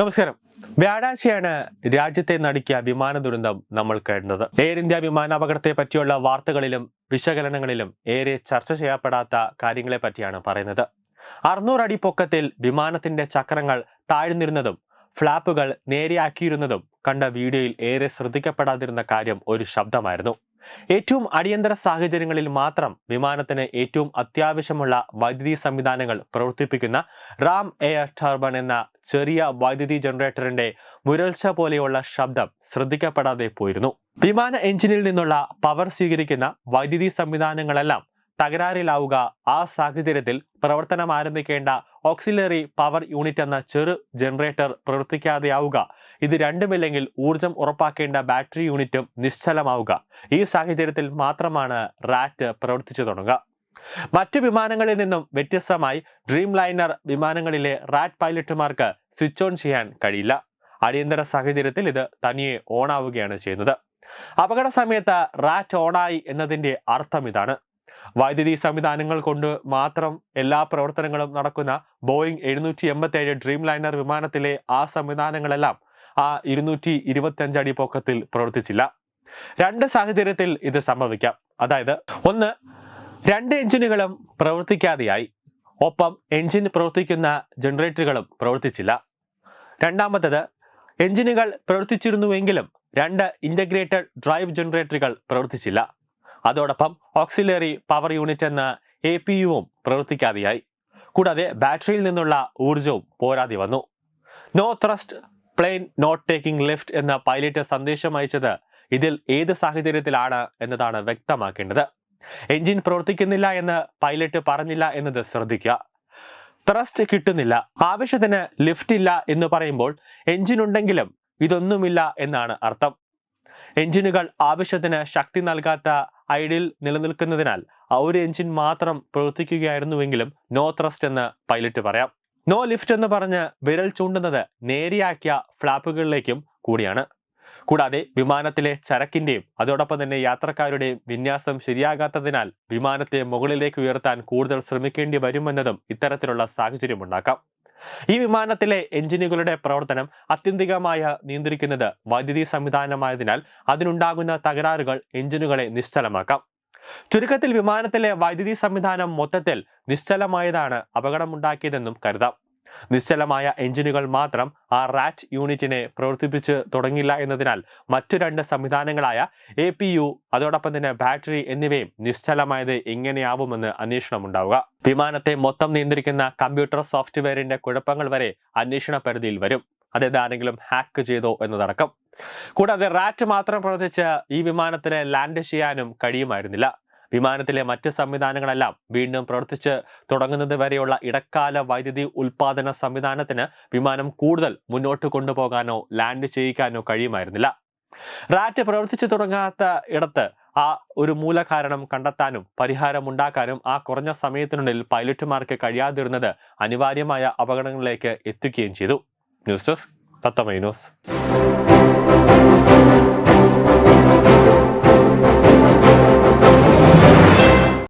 നമസ്കാരം. വ്യാഴാഴ്ചയാണ് രാജ്യത്തെ നടുക്കിയ വിമാന ദുരന്തം നമ്മൾ കേട്ടത്. എയർ ഇന്ത്യ വിമാന അപകടത്തെ പറ്റിയുള്ള വാർത്തകളിലും വിശകലനങ്ങളിലും ഏറെ ചർച്ച ചെയ്യപ്പെടാത്ത കാര്യങ്ങളെ പറ്റിയാണ് പറയുന്നത്. അറുന്നൂറടി പൊക്കത്തിൽ വിമാനത്തിന്റെ ചക്രങ്ങൾ താഴ്ന്നിരുന്നതും ഫ്ലാപ്പുകൾ നേരെയാക്കിയിരുന്നതും കണ്ട വീഡിയോയിൽ ഏറെ ശ്രദ്ധിക്കപ്പെടാതിരുന്ന കാര്യം ഒരു ശബ്ദമായിരുന്നു. ഏറ്റവും അടിയന്തര സാഹചര്യങ്ങളിൽ മാത്രം വിമാനത്തിന് ഏറ്റവും അത്യാവശ്യമുള്ള വൈദ്യുതി സംവിധാനങ്ങൾ പ്രവർത്തിപ്പിക്കുന്ന റാം എയർ ടർബൺ എന്ന ചെറിയ വൈദ്യുതി ജനറേറ്ററിന്റെ മുരൾച്ച പോലെയുള്ള ശബ്ദം ശ്രദ്ധിക്കപ്പെടാതെ പോയിരുന്നു. വിമാന എഞ്ചിനിൽ നിന്നുള്ള പവർ സ്വീകരിക്കുന്ന വൈദ്യുതി സംവിധാനങ്ങളെല്ലാം തകരാറിലാവുക ആ സാഹചര്യത്തിൽ പ്രവർത്തനം ആരംഭിക്കേണ്ട ഓക്സിലറി പവർ യൂണിറ്റ് എന്ന ചെറു ജനറേറ്റർ പ്രവർത്തിക്കാതെയാവുക ഇത് രണ്ടുമില്ലെങ്കിൽ ഊർജം ഉറപ്പാക്കേണ്ട ബാറ്ററി യൂണിറ്റും നിശ്ചലമാവുക. ഈ സാഹചര്യത്തിൽ മാത്രമാണ് റാറ്റ് പ്രവർത്തിച്ചു തുടങ്ങുക. മറ്റു വിമാനങ്ങളിൽ നിന്നും വ്യത്യസ്തമായി ഡ്രീം ലൈനർ വിമാനങ്ങളിലെ റാറ്റ് പൈലറ്റുമാർക്ക് സ്വിച്ച് ഓൺ ചെയ്യാൻ കഴിയില്ല. അടിയന്തര സാഹചര്യത്തിൽ ഇത് തനിയെ ഓൺ ആവുകയാണ് ചെയ്യുന്നത്. അപകട സമയത്ത് റാറ്റ് ഓണായി എന്നതിന്റെ അർത്ഥം ഇതാണ്. വൈദ്യുതി സംവിധാനങ്ങൾ കൊണ്ട് മാത്രം എല്ലാ പ്രവർത്തനങ്ങളും നടക്കുന്ന ബോയിങ് എഴുന്നൂറ്റി എൺപത്തി ഏഴ് ഡ്രീം ലൈനർ വിമാനത്തിലെ ആ സംവിധാനങ്ങളെല്ലാം ആ ഇരുന്നൂറ്റി ഇരുപത്തിയഞ്ചടി പൊക്കത്തിൽ പ്രവർത്തിച്ചില്ല. രണ്ട് സാഹചര്യത്തിൽ ഇത് സംഭവിക്കാം. അതായത് ഒന്ന് രണ്ട് എഞ്ചിനുകളും പ്രവർത്തിക്കാതെയായി. ഒപ്പം എഞ്ചിൻ പ്രവർത്തിക്കുന്ന ജനറേറ്ററുകളും പ്രവർത്തിച്ചില്ല. രണ്ടാമത്തത് എഞ്ചിനുകൾ പ്രവർത്തിച്ചിരുന്നുവെങ്കിലും രണ്ട് ഇന്റഗ്രേറ്റഡ് ഡ്രൈവ് ജനറേറ്ററുകൾ പ്രവർത്തിച്ചില്ല. അതോടൊപ്പം ഓക്സിലറി പവർ യൂണിറ്റ് എന്ന എ പി യുവും പ്രവർത്തിക്കാതെയായി. കൂടാതെ ബാറ്ററിയിൽ നിന്നുള്ള ഊർജവും പോരാതെ വന്നു. No thrust plane not taking lift എന്ന പൈലറ്റ് സന്ദേശം അയച്ചത് ഇതിൽ ഏത് സാഹചര്യത്തിലാണ് എന്നതാണ് വ്യക്തമാക്കേണ്ടത്. എഞ്ചിൻ പ്രവർത്തിക്കുന്നില്ല എന്ന് പൈലറ്റ് പറഞ്ഞില്ല എന്നത് ശ്രദ്ധിക്കുക. ത്രസ്റ്റ് കിട്ടുന്നില്ല ആവശ്യത്തിന് ലിഫ്റ്റ് ഇല്ല എന്ന് പറയുമ്പോൾ എഞ്ചിൻ ഉണ്ടെങ്കിലും ഇതൊന്നുമില്ല എന്നാണ് അർത്ഥം. എഞ്ചിനുകൾ ആവശ്യത്തിന് ശക്തി നൽകാത്ത ഐഡിൽ നിലനിൽക്കുന്നതിനാൽ ആ ഒരു എഞ്ചിൻ മാത്രം പ്രവർത്തിക്കുകയായിരുന്നുവെങ്കിലും നോ ത്രസ്റ്റ് എന്ന് പൈലറ്റ് പറയാം. നോ ലിഫ്റ്റ് എന്ന് പറഞ്ഞ് വിരൽ ചൂണ്ടുന്നത് നേരെയാക്കിയ ഫ്ലാപ്പുകളിലേക്കും കൂടിയാണ്. കൂടാതെ വിമാനത്തിലെ ചരക്കിന്റെയും അതോടൊപ്പം തന്നെ യാത്രക്കാരുടെയും വിന്യാസം ശരിയാകാത്തതിനാൽ വിമാനത്തെ മുകളിലേക്ക് ഉയർത്താൻ കൂടുതൽ ശ്രമിക്കേണ്ടി വരുമെന്നതും ഇത്തരത്തിലുള്ള സാഹചര്യമുണ്ടാക്കാം ഈ വിമാനത്തിലെ എഞ്ചിനുകളുടെ പ്രവർത്തനം അത്യന്തികമായ നിയന്ത്രിക്കുന്നത് വൈദ്യുതി സംവിധാനമായതിനാൽ അതിനുണ്ടാകുന്ന തകരാറുകൾ എഞ്ചിനുകളെ നിശ്ചലമാക്കാം. ചുരുക്കത്തിൽ വിമാനത്തിലെ വൈദ്യുതി സംവിധാനം മൊത്തത്തിൽ നിശ്ചലമായതാണ് അപകടമുണ്ടാക്കിയതെന്നും കരുതാം. നിശ്ചലമായ എഞ്ചിനുകൾ മാത്രം ആ റാറ്റ് യൂണിറ്റിനെ പ്രവർത്തിപ്പിച്ച് തുടങ്ങില്ല എന്നതിനാൽ മറ്റു രണ്ട് സംവിധാനങ്ങളായ എ പി യു അതോടൊപ്പം തന്നെ ബാറ്ററി എന്നിവയും നിശ്ചലമായത് എങ്ങനെയാവുമെന്ന് അന്വേഷണം ഉണ്ടാവുക വിമാനത്തെ മൊത്തം നിയന്ത്രിക്കുന്ന കമ്പ്യൂട്ടർ സോഫ്റ്റ്വെയറിന്റെ കുഴപ്പങ്ങൾ വരെ അന്വേഷണ പരിധിയിൽ വരും. അതായത് ആരെങ്കിലും ഹാക്ക് ചെയ്തോ എന്നതടക്കം. കൂടാതെ റാറ്റ് മാത്രം പ്രവർത്തിച്ച് ഈ വിമാനത്തിന് ലാൻഡ് ചെയ്യാനും കഴിയുമായിരുന്നില്ല. വിമാനത്തിലെ മറ്റ് സംവിധാനങ്ങളെല്ലാം വീണ്ടും പ്രവർത്തിച്ച് തുടങ്ങുന്നത് വരെയുള്ള ഇടക്കാല വൈദ്യുതി ഉൽപാദന സംവിധാനത്തിന് വിമാനം കൂടുതൽ മുന്നോട്ട് കൊണ്ടുപോകാനോ ലാൻഡ് ചെയ്യിക്കാനോ കഴിയുമായിരുന്നില്ല. റാറ്റ് പ്രവർത്തിച്ചു തുടങ്ങാത്ത ഇടത്ത് ആ ഒരു മൂലകാരണം കണ്ടെത്താനും പരിഹാരമുണ്ടാക്കാനും ആ കുറഞ്ഞ സമയത്തിനുള്ളിൽ പൈലറ്റുമാർക്ക് കഴിയാതിരുന്നത് അനിവാര്യമായ അപകടങ്ങളിലേക്ക് എത്തിക്കുകയും ചെയ്തു. ന്യൂസ് ഡെസ്ക് തത്തമൈ ന്യൂസ്.